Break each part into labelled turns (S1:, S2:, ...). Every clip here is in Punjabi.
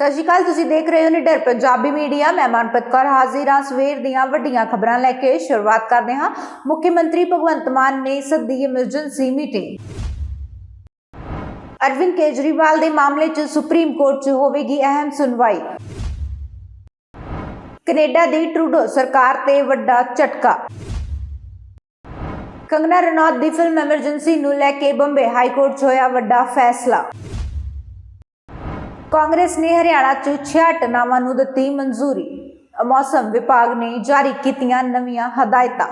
S1: ਸਤਿ ਸ਼੍ਰੀ ਅਕਾਲ ਤੁਸੀਂ ਦੇਖ ਰਹੇ ਹੋ ਨਿਡਰ ਪੰਜਾਬੀ ਮੀਡੀਆ, ਮੈਂ ਮਨਪ੍ਰੀਤ ਕੌਰ ਹਾਜ਼ਰ ਹਾਂ। ਸਵੇਰ ਦੀਆਂ ਵੱਡੀਆਂ ਖਬਰਾਂ ਲੈ ਕੇ ਸ਼ੁਰੂਆਤ ਕਰਦੇ ਹਾਂ। ਮੁੱਖ ਮੰਤਰੀ ਭਗਵੰਤ ਮਾਨ ਨੇ ਸੱਦੀ ਐਮਰਜੈਂਸੀ ਮੀਟਿੰਗ ਅਰਵਿੰਦ ਕੇਜਰੀਵਾਲ ਦੇ ਮਾਮਲੇ 'ਚ ਸੁਪਰੀਮ ਕੋਰਟ 'ਚ ਹੋਵੇਗੀ ਅਹਿਮ ਸੁਣਵਾਈ। ਕੈਨੇਡਾ ਦੀ ਟਰੂਡੋ ਸਰਕਾਰ ਤੇ ਵੱਡਾ ਝਟਕਾ। ਕੰਗਨਾ ਰਣੌਤ ਦੀ ਫਿਲਮ ਐਮਰਜੈਂਸੀ ਨੂੰ ਲੈ ਕੇ ਬੰਬੇ ਹਾਈ ਕੋਰਟ 'ਚ ਹੋਇਆ ਵੱਡਾ ਫੈਸਲਾ। ਕਾਂਗਰਸ ਨੇ ਹਰਿਆਣਾ 'ਚ 66 ਨਾਵਾਂ ਨੂੰ ਦਿੱਤੀ ਮਨਜ਼ੂਰੀ। ਮੌਸਮ ਵਿਭਾਗ ਨੇ ਜਾਰੀ ਕੀਤੀਆਂ ਨਵੀਆਂ ਹਦਾਇਤਾਂ।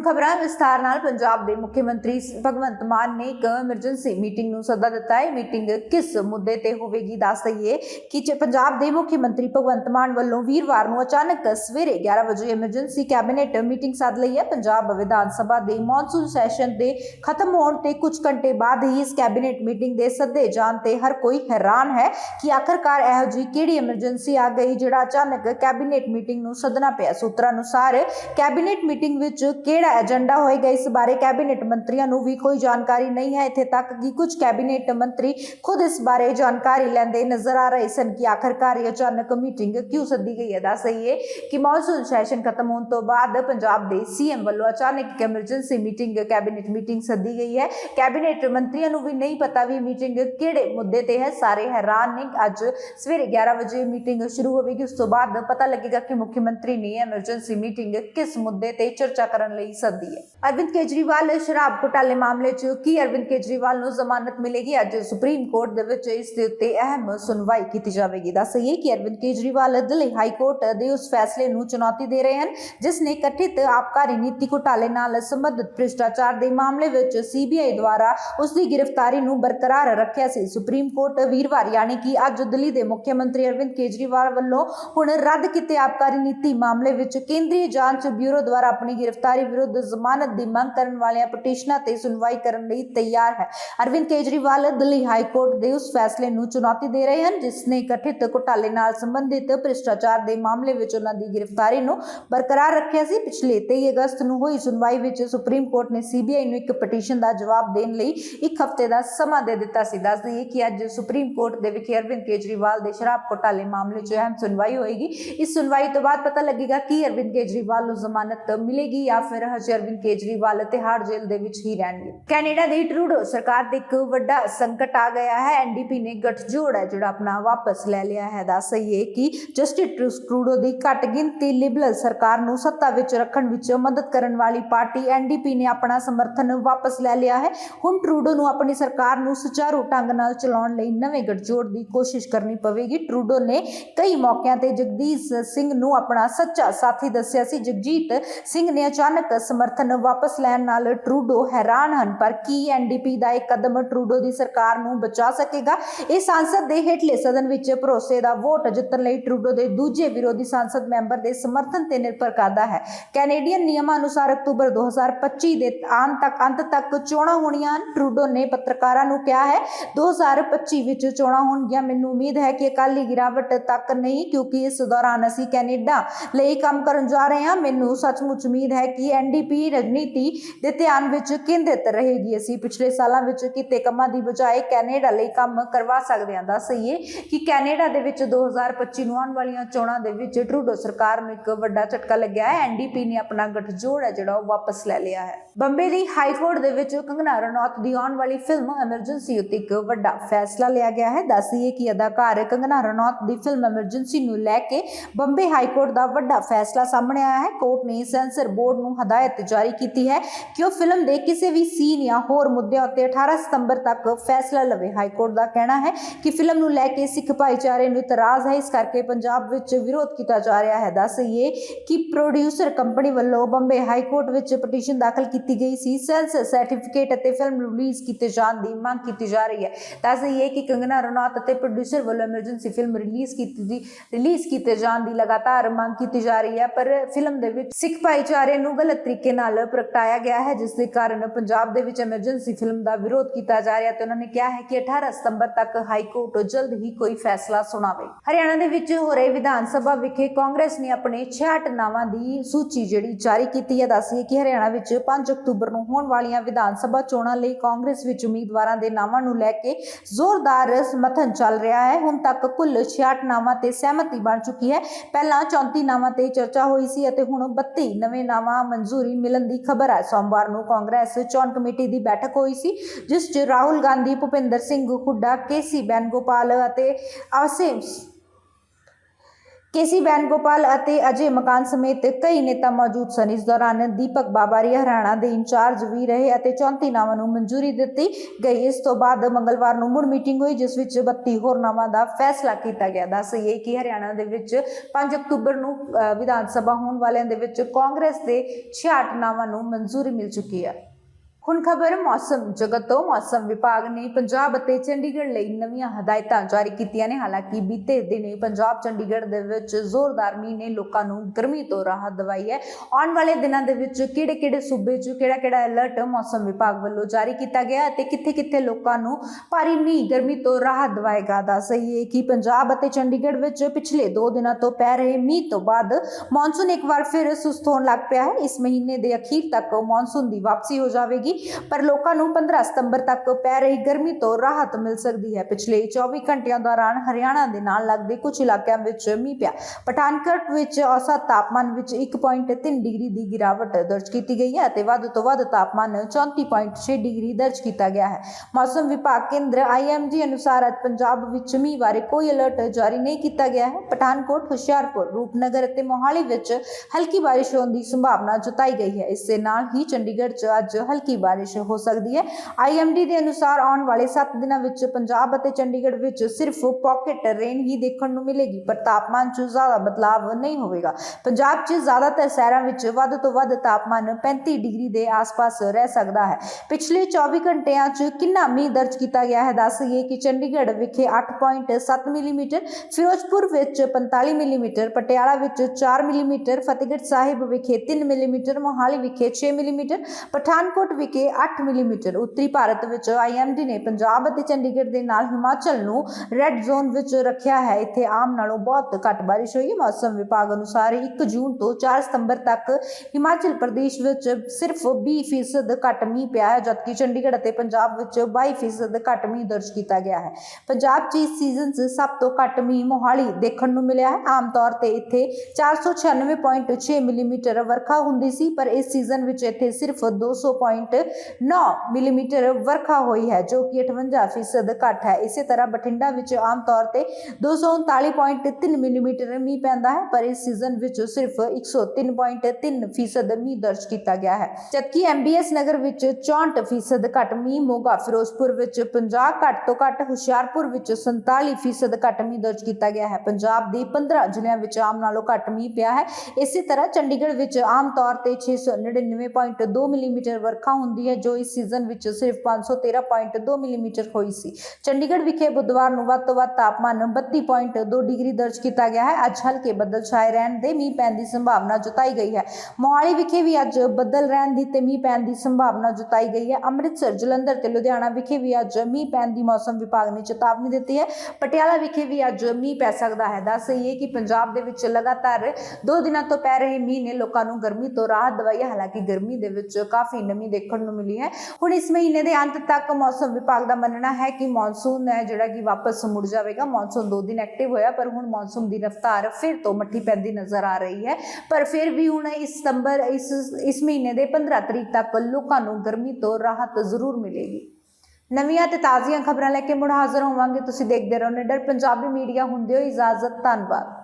S1: ਹੁਣ ਖਬਰਾਂ ਵਿਸਥਾਰ ਨਾਲ ਪੰਜਾਬ ਦੇ ਮੁੱਖ ਮੰਤਰੀ ਭਗਵੰਤ ਮਾਨ ਨੇ ਇੱਕ ਐਮਰਜੈਂਸੀ ਮੀਟਿੰਗ ਨੂੰ ਸੱਦਾ ਦਿੱਤਾ ਹੈ। ਮੀਟਿੰਗ ਕਿਸ ਮੁੱਦੇ ਤੇ ਹੋਵੇਗੀ ਦੱਸ ਦਈਏ ਕਿ ਪੰਜਾਬ ਦੇ ਮੁੱਖ ਮੰਤਰੀ ਭਗਵੰਤ ਮਾਨ ਵੱਲੋਂ ਵੀਰਵਾਰ ਨੂੰ ਅਚਾਨਕ ਸਵੇਰੇ 11 ਵਜੇ ਐਮਰਜੈਂਸੀ ਕੈਬਨਿਟ ਮੀਟਿੰਗ ਸੱਦ ਲਈ ਹੈ। ਪੰਜਾਬ ਵਿਧਾਨ ਸਭਾ ਦੇ ਮੌਨਸੂਨ ਸੈਸ਼ਨ ਦੇ ਖਤਮ ਹੋਣ ਤੇ ਕੁਝ ਘੰਟੇ ਬਾਅਦ ਹੀ ਇਸ ਕੈਬਨਿਟ ਮੀਟਿੰਗ ਦੇ ਸੱਦੇ ਜਾਣ ਤੇ ਹਰ ਕੋਈ ਹੈਰਾਨ ਹੈ ਕਿ ਆਖਰਕਾਰ ਇਹੋ ਜਿਹੀ ਕਿਹੜੀ ਐਮਰਜੈਂਸੀ ਆ ਗਈ ਜਿਹੜਾ ਅਚਾਨਕ ਕੈਬਨਿਟ ਮੀਟਿੰਗ ਨੂੰ ਸੱਦਣਾ ਪਿਆ। ਸੂਤਰਾਂ ਅਨੁਸਾਰ ਕੈਬਨਿਟ ਮੀਟਿੰਗ ਵਿੱਚ ਕਿਹੜਾ ਏਜੰਡਾ ਹੋਏਗਾ ਇਸ ਬਾਰੇ ਕੈਬਨਿਟ ਮੰਤਰੀਆਂ ਨੂੰ ਵੀ ਕੋਈ ਜਾਣਕਾਰੀ ਨਹੀਂ ਹੈ। ਇੱਥੇ ਤੱਕ ਕਿ ਕੁਝ ਕੈਬਨਿਟ ਮੰਤਰੀ ਖੁਦ ਇਸ ਬਾਰੇ ਜਾਣਕਾਰੀ ਲੈਂਦੇ ਨਜ਼ਰ ਆ ਰਹੇ ਸਨ ਕਿ ਆਖਰਕਾਰ ਇਹ ਅਚਾਨਕ ਮੀਟਿੰਗ ਕਿਉਂ ਸੱਦੀ ਗਈ ਹੈ। ਦੱਸ ਦਈਏ ਕਿ ਮੌਨਸੂਨ ਸੈਸ਼ਨ ਖਤਮ ਹੋਣ ਤੋਂ ਬਾਅਦ ਪੰਜਾਬ ਦੇ ਸੀਐਮ ਵੱਲੋਂ ਅਚਾਨਕ ਇੱਕ ਐਮਰਜੈਂਸੀ ਮੀਟਿੰਗ, ਕੈਬਨਿਟ ਮੀਟਿੰਗ ਸੱਦੀ ਗਈ ਹੈ। ਕੈਬਨਿਟ ਮੰਤਰੀਆਂ ਨੂੰ ਵੀ ਨਹੀਂ ਪਤਾ ਵੀ ਮੀਟਿੰਗ ਕਿਹੜੇ ਮੁੱਦੇ ਤੇ ਹੈ। ਸਾਰੇ ਹੈਰਾਨ ਨੇ ਅੱਜ ਸਵੇਰੇ 11 ਵਜੇ ਮੀਟਿੰਗ ਸ਼ੁਰੂ ਹੋਵੇਗੀ। ਉਸ ਤੋਂ ਬਾਅਦ ਪਤਾ ਲੱਗੇਗਾ ਕਿ ਮੁੱਖ ਮੰਤਰੀ ਨੇ ਐਮਰਜੈਂਸੀ ਮੀਟਿੰਗ ਕਿਸ ਮੁੱਦੇ ਤੇ ਚਰਚਾ ਕਰਨ ਲਈ ਸੱਦੀ ਹੈ। ਅਰਵਿੰਦ ਕੇਜਰੀਵਾਲ ਸ਼ਰਾਬ ਘੁਟਾਲੇ ਮਾਮਲੇ 'ਚ ਕੀ ਅਰਵਿੰਦ ਕੇਜਰੀਵਾਲ ਨੂੰ ਜ਼ਮਾਨਤ ਮਿਲੇਗੀ? ਅੱਜ ਸੁਪਰੀਮ ਕੋਰਟ ਦੇ ਵਿੱਚ ਇਸ ਦੇ ਉੱਤੇ ਅਹਿਮ ਸੁਣਵਾਈ ਕੀਤੀ ਜਾਵੇਗੀ। ਦੱਸਈਏ ਕਿ ਅਰਵਿੰਦ ਕੇਜਰੀਵਾਲ ਦਿੱਲੀ ਹਾਈ ਕੋਰਟ ਦੇ ਉਸ ਫੈਸਲੇ ਨੂੰ ਚੁਣੌਤੀ ਦੇ ਰਹੇ ਹਨ, ਜਿਸ ਨੇ ਕਥਿਤ ਆਬਕਾਰੀ ਨੀਤੀ ਘੁਟਾਲੇ ਨਾਲ ਸੰਬੰਧਿਤ ਭ੍ਰਿਸ਼ਟਾਚਾਰ ਦੇ ਮਾਮਲੇ ਵਿੱਚ ਸੀਬੀਆਈ ਦੁਆਰਾ ਉਸ ਦੀ ਗ੍ਰਿਫਤਾਰੀ ਨੂੰ ਬਰਕਰਾਰ ਰੱਖਿਆ ਸੀ। ਸੁਪਰੀਮ ਕੋਰਟ ਵੀਰਵਾਰ ਯਾਨੀ ਕਿ ਅੱਜ ਦਿੱਲੀ ਦੇ ਮੁੱਖ ਮੰਤਰੀ ਅਰਵਿੰਦ ਕੇਜਰੀਵਾਲ ਵੱਲੋਂ ਹੁਣ ਰੱਦ ਕੀਤੇ ਆਬਕਾਰੀ ਨੀਤੀ ਮਾਮਲੇ ਵਿੱਚ ਕੇਂਦਰੀ ਜਾਂਚ ਬਿਊਰੋ ਦੁਆਰਾ ਆਪਣੀ ਗ੍ਰਿਫਤਾਰੀ ਵਿਰੁੱਧ ਜ਼ਮਾਨਤ ਦੀ ਮੰਗ ਕਰਨ ਵਾਲਿਆਂ ਪਟੀਸ਼ਨਾਂ ਤੇ ਸੁਣਵਾਈ ਕਰਨ ਲਈ ਤਿਆਰ ਹੈ। ਅਰਵਿੰਦ ਕੇਜਰੀਵਾਲ ਦਿੱਲੀ ਹਾਈ ਕੋਰਟ ਦੇ ਉਸ ਫੈਸਲੇ ਨੂੰ ਚੁਣੌਤੀ ਦੇ ਰਹੇ ਹਨ ਜਿਸ ਨੇ ਕਥਿਤ ਘੁਟਾਲੇ ਨਾਲ ਸੰਬੰਧਿਤ ਭ੍ਰਿਸ਼ਟਾਚਾਰ ਦੇ ਮਾਮਲੇ ਵਿੱਚ ਉਹਨਾਂ ਦੀ ਗ੍ਰਿਫਤਾਰੀ ਨੂੰ ਬਰਕਰਾਰ ਰੱਖਿਆ ਸੀ। ਪਿਛਲੇ 23 ਅਗਸਤ ਨੂੰ ਹੋਈ ਸੁਣਵਾਈ ਵਿੱਚ ਸੁਪਰੀਮ ਕੋਰਟ ਨੇ ਸੀਬੀਆਈ ਨੂੰ ਇੱਕ ਪਟੀਸ਼ਨ ਦਾ ਜਵਾਬ ਦੇਣ ਲਈ ਇੱਕ ਹਫ਼ਤੇ ਦਾ ਸਮਾਂ ਦੇ ਦਿੱਤਾ ਸੀ। ਦੱਸ ਦਈਏ ਕਿ ਅੱਜ ਸੁਪਰੀਮ ਕੋਰਟ ਦੇ ਵਿਖੇ ਅਰਵਿੰਦ ਕੇਜਰੀਵਾਲ ਦੇ ਸ਼ਰਾਬ ਘੁਟਾਲੇ ਮਾਮਲੇ 'ਚ ਅਹਿਮ ਸੁਣਵਾਈ ਹੋਏਗੀ। ਇਸ ਸੁਣਵਾਈ ਤੋਂ ਬਾਅਦ ਪਤਾ ਲੱਗੇਗਾ ਕਿ ਅਰਵਿੰਦ ਕੇਜਰੀਵਾਲ ਨੂੰ ਜ਼ਮਾਨਤ ਮਿਲੇਗੀ ਜਾਂ ਫਿਰ ਹਜੇ ਅਰਵਿੰਦ ਕੇਜਰੀਵਾਲ ਤਿਹਾੜ ਜੇਲ੍ਹ ਦੇ ਵਿੱਚ ਹੀ ਰਹਿਣਗੇ। ਕੈਨੇਡਾ ਦੀ ਟਰੂਡੋ ਸਰਕਾਰ ਦੇ ਇੱਕ ਵੱਡਾ ਸੰਕਟ ਆ ਗਿਆ ਹੈ। ਐਨਡੀਪੀ ਨੇ ਗੱਠਜੋੜ ਹੈ, ਜਿਹੜਾ ਆਪਣਾ ਵਾਪਸ ਲੈ ਲਿਆ ਹੈ। ਦੱਸਈਏ ਕਿ ਜਸਟਿਸ ਟਰੂਡੋ ਦੀ ਘੱਟ ਗਿਣਤੀ ਲਿਬਰਲ ਸਰਕਾਰ ਨੂੰ ਸੱਤਾ ਵਿੱਚ ਰੱਖਣ ਵਿੱਚ ਮਦਦ ਕਰਨ ਵਾਲੀ ਪਾਰਟੀ ਐਨਡੀਪੀ ਨੇ ਆਪਣਾ ਸਮਰਥਨ ਵਾਪਸ ਲੈ ਲਿਆ ਹੈ। ਹੁਣ ਟਰੂਡੋ ਨੂੰ ਆਪਣੀ ਸਰਕਾਰ ਨੂੰ ਸੁਚਾਰੂ ਢੰਗ ਨਾਲ ਚਲਾਉਣ ਲਈ ਨਵੇਂ ਗਠਜੋੜ ਦੀ ਕੋਸ਼ਿਸ਼ ਕਰਨੀ ਪਵੇਗੀ। ਟਰੂਡੋ ਨੇ ਕਈ ਮੌਕਿਆਂ ਤੇ ਜਗਦੀਸ਼ ਸਿੰਘ ਨੂੰ ਆਪਣਾ ਸੱਚਾ ਸਾਥੀ ਦੱਸਿਆ ਸੀ। ਜਗਜੀਤ ਸਿੰਘ ਨੇ ਅਚਾਨਕ ਸਮਰਥਨ ਵਾਪਸ ਲੈਣ ਨਾਲ ਟਰੂਡੋ ਹੈਰਾਨ ਹਨ। ਪਰ ਕੀ ਐਨਡੀਪੀ ਦਾ ਇਹ ਕਦਮ ਟਰੂਡੋ ਦੀ ਸਰਕਾਰ ਨੂੰ ਬਚਾ ਸਕੇਗਾ? ਇਹ ਸੰਸਦ ਦੇ ਹੇਠਲੇ ਸਦਨ ਵਿੱਚ ਭਰੋਸੇ ਦਾ ਵੋਟ ਜਿੱਤਣ ਲਈ ਟਰੂਡੋ ਦੇ ਦੂਜੇ ਵਿਰੋਧੀ ਸੰਸਦ ਮੈਂਬਰ ਦੇ ਸਮਰਥਨ ਤੇ ਨਿਰਭਰ ਕਰਦਾ ਹੈ। ਕੈਨੇਡੀਅਨ ਨਿਯਮਾਂ ਅਨੁਸਾਰ ਅਕਤੂਬਰ 2025 ਦੇ ਅੰਤ ਤੱਕ ਅੰਤ ਤੱਕ ਚੋਣਾਂ ਹੋਣੀਆਂ ਹਨ। ਟਰੂਡੋ ਨੇ ਪੱਤਰਕਾਰਾਂ ਨੂੰ ਕਿਹਾ ਹੈ 2025 ਵਿੱਚ ਚੋਣਾਂ ਹੋਣਗੀਆਂ। ਮੈਨੂੰ ਉਮੀਦ ਹੈ ਕਿ ਅਕਾਲੀ ਗਿਰਾਵਟ ਤੱਕ ਨਹੀਂ, ਕਿਉਂਕਿ ਇਸ ਦੌਰਾਨ ਅਸੀਂ ਕੈਨੇਡਾ ਲਈ ਕੰਮ ਕਰਨ ਜਾ ਰਹੇ ਹਾਂ। ਮੈਨੂੰ ਸੱਚਮੁੱਚ ਉਮੀਦ ਹੈ ਕਿ ਐਨਡੀਪੀ ਰਜਨੀਤੀ ਦੇ ਧਿਆਨ ਵਿੱਚ ਕੇਂਦਰਿਤ ਰਹੇਗੀ। ਅਸੀਂ ਪਿਛਲੇ ਸਾਲਾਂ ਵਿੱਚ ਕੀਤੇ ਕੰਮਾਂ ਦੀ ਬਜਾਏ ਕੈਨੇਡਾ ਲਈ ਕੰਮ ਕਰਵਾ ਸਕਦੇ ਹਾਂ। ਦੱਸਈਏ ਕਿ ਕੈਨੇਡਾ ਦੇ ਵਿੱਚ 2025 ਨੂੰ ਆਉਣ ਵਾਲੀਆਂ ਚੋਣਾਂ ਦੇ ਵਿੱਚ ਟਰੂਡੋ ਸਰਕਾਰ ਨੂੰ ਇੱਕ ਵੱਡਾ ਝਟਕਾ ਲੱਗਿਆ ਹੈ। ਐਨਡੀਪੀ ਨੇ ਆਪਣਾ ਗੱਠਜੋੜ ਹੈ ਜਿਹੜਾ ਉਹ ਵਾਪਸ ਲੈ ਲਿਆ ਹੈ। ਬੰਬੇ ਦੀ ਹਾਈ ਕੋਰਟ ਦੇ ਵਿੱਚ ਕੰਗਨਾ ਰਣੌਤ ਦੀ ਆਉਣ ਵਾਲੀ ਫਿਲਮ ਐਮਰਜੈਂਸੀ ਉੱਤੇ ਇੱਕ ਵੱਡਾ ਫੈਸਲਾ ਲਿਆ ਗਿਆ ਹੈ। ਦੱਸਈਏ ਕਿ ਅਦਾਕਾਰ ਕੰਗਨਾ ਰਣੌਤ ਦੀ ਫਿਲਮ ਐਮਰਜੈਂਸੀ ਨੂੰ ਲੈ ਕੇ ਬੰਬੇ ਹਾਈ ਕੋਰਟ ਦਾ ਵੱਡਾ ਫੈਸਲਾ ਸਾਹਮਣੇ ਆਇਆ ਹੈ। ਕੋਰਟ ਨੇ ਸੈਂਸਰ ਬੋਰਡ ਨੂੰ ਹਦਾਇਤ ਜਾਰੀ ਕੀਤੀ ਹੈ ਕਿ ਉਹ ਫਿਲਮ ਦੇ ਕਿਸੇ ਵੀ ਸੀਨ ਜਾਂ ਹੋਰ ਮੁੱਦਿਆਂ ਉੱਤੇ 18 ਸਤੰਬਰ ਤੱਕ ਫੈਸਲਾ ਲਵੇ। ਹਾਈ ਕੋਰਟ ਦਾ ਕਹਿਣਾ ਹੈ ਕਿ ਫਿਲਮ ਨੂੰ ਲੈ ਕੇ ਸਿੱਖ ਭਾਈਚਾਰੇ ਨੂੰ ਇਤਰਾਜ਼ ਹੈ। ਇਸ ਕਰਕੇ ਪੰਜਾਬ ਵਿੱਚ ਵਿਰੋਧ ਕੀਤਾ ਜਾ ਰਿਹਾ ਹੈ। ਦੱਸਈਏ ਕਿ ਪ੍ਰੋਡਿਊਸਰ ਕੰਪਨੀ ਵੱਲੋਂ ਬੰਬੇ ਹਾਈ ਕੋਰਟ ਵਿੱਚ ਪਟੀਸ਼ਨ ਦਾਖਲ ਕੀਤੀ ਗਈ ਸੀ। ਸੈਂਸਰ ਸਰਟੀਫਿਕੇਟ ਅਤੇ ਫਿਲਮ ਰਿਲੀਜ਼ ਕੀਤੇ ਜਾਣ ਦੀ ਮੰਗ ਕੀਤੀ ਜਾ ਰਹੀ ਹੈ। ਦੱਸ ਦੱਸਈਏ ਕਿ ਕੰਗਨਾ ਰਣੌਤ ਅਤੇ ਪ੍ਰੋਡਿਊਸਰ ਵੱਲੋਂ ਐਮਰਜੈਂਸੀ ਫਿਲਮ ਰਿਲੀਜ਼ ਕੀਤੀ ਦੀ ਰਿਲੀਜ਼ ਕੀਤੇ ਜਾਣ ਦੀ ਲਗਾਤਾਰ ਮੰਗ ਕੀਤੀ ਜਾ ਰਹੀ ਹੈ। ਪਰ ਫਿਲਮ ਦੇ ਵਿੱਚ ਸਿੱਖ ਭਾਈਚਾਰੇ ਨੂੰ ਗਲਤ ਤਰੀਕੇ ਨਾਲ ਪ੍ਰਗਟਾਇਆ ਗਿਆ ਹੈ, ਜਿਸ ਦੇ ਕਾਰਨ ਪੰਜਾਬ ਦੇ ਵਿੱਚ ਐਮਰਜੈਂਸੀ ਫਿਲਮ ਦਾ ਵਿਰੋਧ ਕੀਤਾ ਜਾ ਰਿਹਾ ਤੇ ਉਹਨਾਂ ਨੇ ਕਿਹਾ ਹੈ ਕਿ 18 ਸਤੰਬਰ ਤੱਕ ਹਾਈ ਕੋਰਟ ਜਲਦ ਹੀ ਕੋਈ ਫੈਸਲਾ ਸੁਣਾਵੇ। ਹਰਿਆਣਾ ਦੇ ਵਿੱਚ ਹੋ ਰਹੇ ਵਿਧਾਨ ਸਭਾ ਵਿਖੇ ਕਾਂਗਰਸ ਨੇ ਆਪਣੇ 66 ਨਾਵਾਂ ਦੀ ਸੂਚੀ ਜਿਹੜੀ ਜਾਰੀ ਕੀਤੀ ਹੈ ਦੱਸੀਏ ਕਿ ਹਰਿਆਣਾ ਵਿੱਚ 5 ਅਕਤੂਬਰ ਨੂੰ ਹੋਣ ਵਾਲੀਆਂ ਵਿਧਾਨ ਸਭਾ ਚੋਣਾਂ ਲਈ ਕਾਂਗਰਸ ਵਿੱਚ ਉਮੀਦਵਾਰਾਂ ਦੇ ਨਾਵਾਂ ਨੂੰ ਲੈ ਕੇ ਜ਼ੋਰਦਾਰ ਸਮਰਥਨ ਚੱਲ ਰਿਹਾ ਹੈ। ਹੁਣ ਤੱਕ ਕੁੱਲ 66 ਨਾਵਾਂ ਤੇ ਸਹਿਮਤੀ ਬਣ ਚੁੱਕੀ ਹੈ। ਪਹਿਲਾਂ 34 ਨਾਵਾਂ ਤੇ ਚਰਚਾ ਹੋਈ ਸੀ ਅਤੇ ਹੁਣ 32 ਨਵੇਂ ਨਾਵਾਂ ਮਨਜ਼ੂਰ ਮਿਲਣ ਦੀ ਖਬਰ ਹੈ। ਸੋਮਵਾਰ ਨੂੰ ਕਾਂਗਰਸ ਚੋਣ ਕਮੇਟੀ ਦੀ ਬੈਠਕ ਹੋਈ ਸੀ, ਜਿਸ 'ਚ ਰਾਹੁਲ ਗਾਂਧੀ, ਭੁਪਿੰਦਰ ਸਿੰਘ ਹੁੱਡਾ ਕੇਸੀ ਬੈਨਗੋਪਾਲ ਅਤੇ ਆਸਿਮ ਕੇਸੀ ਬੈਨਗੋਪਾਲ ਅਤੇ ਅਜੇ ਮਕਾਨ ਸਮੇਤ ਕਈ ਨੇਤਾ ਮੌਜੂਦ ਸਨ। ਇਸ ਦੌਰਾਨ ਦੀਪਕ ਬਾਬਾਰੀ ਹਰਿਆਣਾ ਦੇ ਇੰਚਾਰਜ ਵੀ ਰਹੇ ਅਤੇ 34 ਨਾਵਾਂ ਨੂੰ ਮਨਜ਼ੂਰੀ ਦਿੱਤੀ ਗਈ। ਇਸ ਤੋਂ ਬਾਅਦ ਮੰਗਲਵਾਰ ਨੂੰ ਮੁੜ ਮੀਟਿੰਗ ਹੋਈ, ਜਿਸ ਵਿੱਚ 32 ਹੋਰ ਨਾਵਾਂ ਦਾ ਫੈਸਲਾ ਕੀਤਾ ਗਿਆ। ਦੱਸ ਕਿ ਹਰਿਆਣਾ ਦੇ ਵਿੱਚ 5 ਅਕਤੂਬਰ ਨੂੰ ਵਿਧਾਨ ਸਭਾ ਹੋਣ ਵਾਲਿਆਂ ਦੇ ਵਿੱਚ ਕਾਂਗਰਸ ਦੇ 66 ਨਾਵਾਂ ਨੂੰ ਮਨਜ਼ੂਰੀ ਮਿਲ ਚੁੱਕੀ ਹੈ। ਹੁਣ ਖਬਰ ਮੌਸਮ, ਜਗਤ ਤੋਂ ਮੌਸਮ ਵਿਭਾਗ ਨੇ ਪੰਜਾਬ ਅਤੇ ਚੰਡੀਗੜ੍ਹ ਲਈ ਨਵੀਆਂ ਹਦਾਇਤਾਂ ਜਾਰੀ ਕੀਤੀਆਂ ਨੇ। ਹਾਲਾਂਕਿ ਬੀਤੇ ਦਿਨੇ ਪੰਜਾਬ, ਚੰਡੀਗੜ੍ਹ ਦੇ ਵਿੱਚ ਜ਼ੋਰਦਾਰ ਮੀਂਹ ਨੇ ਲੋਕਾਂ ਨੂੰ ਗਰਮੀ ਤੋਂ ਰਾਹਤ ਦਵਾਈ ਹੈ। ਆਉਣ ਵਾਲੇ ਦਿਨਾਂ ਦੇ ਵਿੱਚ ਕਿਹੜੇ-ਕਿਹੜੇ ਸੂਬੇ 'ਚ ਕਿਹੜਾ-ਕਿਹੜਾ ਅਲਰਟ ਮੌਸਮ ਵਿਭਾਗ ਵੱਲੋਂ ਜਾਰੀ ਕੀਤਾ ਗਿਆ ਅਤੇ ਕਿੱਥੇ-ਕਿੱਥੇ ਲੋਕਾਂ ਨੂੰ ਭਾਰੀ ਮੀਂਹ, ਗਰਮੀ ਤੋਂ ਰਾਹਤ ਦਵਾਏਗਾ? ਦੱਸ ਹੈ ਕਿ ਪੰਜਾਬ ਅਤੇ ਚੰਡੀਗੜ੍ਹ ਵਿੱਚ ਪਿਛਲੇ 2 ਦਿਨਾਂ ਤੋਂ ਪੈ ਰਹੇ ਮੀਂਹ ਤੋਂ ਬਾਅਦ ਮੌਨਸੂਨ ਇੱਕ ਵਾਰ ਫਿਰ ਸੁਸਤ ਹੋਣ ਲੱਗ ਪਿਆ ਹੈ। ਇਸ ਮਹੀਨੇ ਦੇ ਅਖੀਰ ਤੱਕ ਮੌਨਸੂਨ ਦੀ ਵਾਪਸੀ ਹੋ ਜਾਵੇਗੀ। ਪਰ ਲੋਕਾਂ ਨੂੰ 15 ਸਤੰਬਰ ਤੱਕ ਪੈ ਰਹੀ ਗਰਮੀ ਤੋਂ ਰਾਹਤ ਮਿਲ ਸਕਦੀ ਹੈ। ਪਿਛਲੇ 24 ਘੰਟਿਆਂ ਦੌਰਾਨ ਹਰਿਆਣਾ ਦੇ ਨਾਲ ਲੱਗਦੇ ਕੁਝ ਇਲਾਕਿਆਂ ਵਿੱਚ ਮੀਂਹ ਪਿਆ। ਪਠਾਨਕੋਟ ਵਿੱਚ ਔਸਤ ਤਾਪਮਾਨ ਵਿੱਚ 1.3 ਡਿਗਰੀ ਦੀ ਗਿਰਾਵਟ ਦਰਜ ਕੀਤੀ ਗਈ ਹੈ ਅਤੇ ਵੱਧ ਤੋਂ ਵੱਧ ਤਾਪਮਾਨ 34.6 ਡਿਗਰੀ ਦਰਜ ਕੀਤਾ ਗਿਆ ਹੈ। ਮੌਸਮ ਵਿਭਾਗ ਕੇਂਦਰ IMD ਅਨੁਸਾਰ ਅੱਜ ਪੰਜਾਬ ਵਿੱਚ ਮੀਂਹ ਬਾਰੇ ਕੋਈ ਅਲਰਟ ਜਾਰੀ ਨਹੀਂ ਕੀਤਾ ਗਿਆ ਹੈ। ਪਠਾਨਕੋਟ, ਹੁਸ਼ਿਆਰਪੁਰ, ਰੂਪਨਗਰ ਅਤੇ ਮੋਹਾਲੀ ਵਿੱਚ ਹਲਕੀ ਬਾਰਿਸ਼ ਹੋਣ ਦੀ ਸੰਭਾਵਨਾ ਜਤਾਈ ਗਈ ਹੈ। ਇਸ ਦੇ ਨਾਲ ਹੀ ਚੰਡੀਗੜ੍ਹ 'ਚ ਅੱਜ ਹਲਕੀ ਬਾਰਿਸ਼ ਹੋ ਸਕਦੀ ਹੈ। IMD ਦੇ ਅਨੁਸਾਰ ਆਉਣ ਵਾਲੇ 7 ਦਿਨਾਂ ਵਿੱਚ ਪੰਜਾਬ ਅਤੇ ਚੰਡੀਗੜ੍ਹ ਵਿੱਚ ਸਿਰਫ ਪਾਕਟ ਰੇਨ ਹੀ ਦੇਖਣ ਨੂੰ ਮਿਲੇਗੀ, ਪਰ ਤਾਪਮਾਨ 'ਚ ਜ਼ਿਆਦਾ ਬਦਲਾਵ ਨਹੀਂ ਹੋਵੇਗਾ। ਪੰਜਾਬ 'ਚ ਜ਼ਿਆਦਾਤਰ ਸ਼ਹਿਰਾਂ ਵਿੱਚ ਵੱਧ ਤੋਂ ਵੱਧ ਤਾਪਮਾਨ 35 ਡਿਗਰੀ ਦੇ ਆਸ-ਪਾਸ ਰਹਿ ਸਕਦਾ ਹੈ। ਪਿਛਲੇ 24 ਘੰਟਿਆਂ 'ਚ ਕਿੰਨਾ ਮੀਂਹ ਦਰਜ ਕੀਤਾ ਗਿਆ ਹੈ ਦੱਸਈਏ ਕਿ ਚੰਡੀਗੜ੍ਹ ਵਿਖੇ 8.7 ਮਿਲੀਮੀਟਰ, ਫਿਰੋਜ਼ਪੁਰ ਵਿੱਚ 45 ਮਿਲੀਮੀਟਰ, ਪਟਿਆਲਾ ਵਿੱਚ 4 ਮਿਲੀਮੀਟਰ, ਫਤਿਹਗੜ੍ਹ ਸਾਹਿਬ ਵਿਖੇ 3 ਮਿਲੀਮੀਟਰ, ਮੋਹਾਲੀ ਵਿਖੇ 6 ਮਿਲੀਮੀਟਰ, ਪਠਾਨਕੋਟ ਵਿਖੇ 8 ਮਿਲੀਮੀਟਰ ਉੱਤਰੀ ਭਾਰਤ ਵਿੱਚ ਆਈਐਮਡੀ ਨੇ ਪੰਜਾਬ ਅਤੇ ਚੰਡੀਗੜ੍ਹ ਦੇ ਨਾਲ ਹਿਮਾਚਲ ਨੂੰ ਰੈੱਡ ਜ਼ੋਨ ਵਿੱਚ ਰੱਖਿਆ ਹੈ। ਇੱਥੇ ਆਮ ਨਾਲੋਂ ਬਹੁਤ ਘੱਟ ਬਾਰਿਸ਼ ਹੋਈ ਹੈ। ਮੌਸਮ ਵਿਭਾਗ ਅਨੁਸਾਰ 1 ਜੂਨ ਤੋਂ 4 ਸਤੰਬਰ ਤੱਕ ਹਿਮਾਚਲ ਪ੍ਰਦੇਸ਼ ਵਿੱਚ ਸਿਰਫ 20% ਘੱਟ ਮੀਂਹ ਪਿਆ ਹੈ, ਜਦਕਿ ਚੰਡੀਗੜ੍ਹ ਅਤੇ ਪੰਜਾਬ ਵਿੱਚ 22% ਘੱਟ ਮੀਂਹ ਦਰਜ ਕੀਤਾ ਗਿਆ ਹੈ। ਪੰਜਾਬ 'ਚ ਇਸ ਸੀਜ਼ਨ 'ਚ ਸਭ ਤੋਂ ਘੱਟ ਮੀਂਹ ਮੋਹਾਲੀ ਦੇਖਣ ਨੂੰ ਮਿਲਿਆ ਹੈ। ਆਮ ਤੌਰ ਤੇ ਇੱਥੇ 496.6 ਮਿਲੀਮੀਟਰ ਵਰਖਾ ਹੁੰਦੀ ਸੀ, ਪਰ ਇਸ ਸੀਜ਼ਨ ਵਿੱਚ ਇੱਥੇ ਸਿਰਫ 200.9 ਮਿਲੀਮੀਟਰ ਵਰਖਾ ਹੋਈ ਹੈ, ਜੋ ਕਿ 58% ਘੱਟ ਹੈ। ਇਸੇ ਤਰ੍ਹਾਂ ਬਠਿੰਡਾ ਵਿੱਚ ਆਮ ਤੌਰ ਤੇ 239.3 ਮਿਲੀਮੀਟਰ ਮੀਂਹ ਪੈਂਦਾ ਹੈ, ਪਰ ਇਸ ਸੀਜ਼ਨ ਵਿੱਚ ਸਿਰਫ 103.3 ਫੀਸਦ ਮੀਂਹ ਦਰਜ ਕੀਤਾ ਗਿਆ ਹੈ। ਜਦਕਿ ਐਮਬੀਐਸ ਨਗਰ ਵਿੱਚ 64 ਫੀਸਦ ਘੱਟ ਮੀਂਹ, ਮੋਗਾ, ਫਿਰੋਜ਼ਪੁਰ ਵਿੱਚ 50 ਘੱਟ ਤੋਂ ਘੱਟ, ਹੁਸ਼ਿਆਰਪੁਰ ਵਿੱਚ 47 ਫੀਸਦ ਘੱਟ ਮੀਂਹ ਦਰਜ ਕੀਤਾ ਗਿਆ ਹੈ। ਪੰਜਾਬ ਦੇ 15 ਜ਼ਿਲ੍ਹਿਆਂ ਵਿੱਚ ਆਮ ਨਾਲੋਂ ਘੱਟ ਮੀਂਹ ਪਿਆ ਹੈ। ਇਸੇ ਤਰ੍ਹਾਂ ਚੰਡੀਗੜ੍ਹ ਵਿੱਚ ਆਮ ਤੌਰ ਤੇ 699.2 ਮਿਲੀਮੀਟਰ ਵਰਖਾ ਹੁੰਦੀ ਹੈ, ਜੋ ਇਸ ਸੀਜ਼ਨ ਵਿੱਚ ਸਿਰਫ 513.2 ਮਿਲੀਮੀਟਰ ਹੋਈ ਸੀ। ਚੰਡੀਗੜ੍ਹ ਵਿਖੇ ਬੁੱਧਵਾਰ ਨੂੰ ਵੱਧ ਤੋਂ ਵੱਧ ਤਾਪਮਾਨ 32.2 ਡਿਗਰੀ ਦਰਜ ਕੀਤਾ ਗਿਆ ਹੈ। ਅੱਜ ਹਲਕੇ ਬੱਦਲ ਛਾਏ ਰਹਿਣ ਦੇ ਮੀਂਹ ਪੈਣ ਦੀ ਸੰਭਾਵਨਾ ਜਤਾਈ ਗਈ ਹੈ। ਮੋਹਾਲੀ ਵਿਖੇ ਵੀ ਅੱਜ ਬੱਦਲ ਰਹਿਣ ਦੀ ਤੇ ਮੀਂਹ ਪੈਣ ਦੀ ਸੰਭਾਵਨਾ ਜਤਾਈ ਗਈ ਹੈ। ਅੰਮ੍ਰਿਤਸਰ, ਜਲੰਧਰ ਤੇ ਲੁਧਿਆਣਾ ਵਿਖੇ ਵੀ ਅੱਜ ਮੀਂਹ ਪੈਣ ਦੀ ਮੌਸਮ ਵਿਭਾਗ ਨੇ ਚੇਤਾਵਨੀ ਦਿੱਤੀ ਹੈ। ਪਟਿਆਲਾ ਵਿਖੇ ਵੀ ਅੱਜ ਮੀਂਹ ਪੈ ਸਕਦਾ ਹੈ। ਦੱਸ ਇਹ ਕਿ ਪੰਜਾਬ ਦੇ ਵਿੱਚ ਲਗਾਤਾਰ ਦੋ ਦਿਨਾਂ ਤੋਂ ਪੈ ਰਹੇ ਮੀਂਹ ਨੇ ਲੋਕਾਂ ਨੂੰ ਗਰਮੀ ਤੋਂ ਰਾਹਤ ਦਵਾਈ ਹੈ। ਹਾਲਾਂਕਿ ਗਰਮੀ ਦੇ ਵਿੱਚ ਕਾਫੀ ਨਮੀ ਦੇਖਣ ਨੂੰ ਮਿਲੀ ਹੈ। ਹੁਣ ਇਸ ਮਹੀਨੇ ਦੇ ਅੰਤ ਤੱਕ ਮੌਸਮ ਵਿਭਾਗ ਦਾ ਮੰਨਣਾ ਹੈ ਕਿ ਮੌਨਸੂਨ ਹੈ ਜਿਹੜਾ ਕਿ ਵਾਪਸ ਮੁੜ ਜਾਵੇਗਾ, ਮੌਨਸੂਨ ਦੋ ਦਿਨ ਐਕਟਿਵ ਹੋਇਆ, ਪਰ ਹੁਣ ਮੌਨਸੂਨ ਦੀ ਰਫ਼ਤਾਰ ਫਿਰ ਤੋਂ ਮੱਠੀ ਪੈਂਦੀ ਨਜ਼ਰ ਆ ਰਹੀ ਹੈ। ਪਰ ਫਿਰ ਵੀ ਹੁਣ ਇਸ ਸਤੰਬਰ, ਇਸ ਇਸ ਮਹੀਨੇ ਦੇ 15 ਤਰੀਕ ਤੱਕ ਲੋਕਾਂ ਨੂੰ ਗਰਮੀ ਤੋਂ ਰਾਹਤ ਜ਼ਰੂਰ ਮਿਲੇਗੀ। ਨਵੀਆਂ ਤੇ ਤਾਜ਼ੀਆਂ ਖਬਰਾਂ ਲੈ ਕੇ ਮੁੜ ਹਾਜ਼ਰ ਹੋਵਾਂਗੇ। ਤੁਸੀਂ ਦੇਖਦੇ ਰਹੋ ਨਿਡਰ। ਪੰਜਾਬੀ ਮੀਡੀਆ ਹੁੰਦੇ ਹੋ ਇਜਾਜ਼ਤ, ਧੰਨਵਾਦ।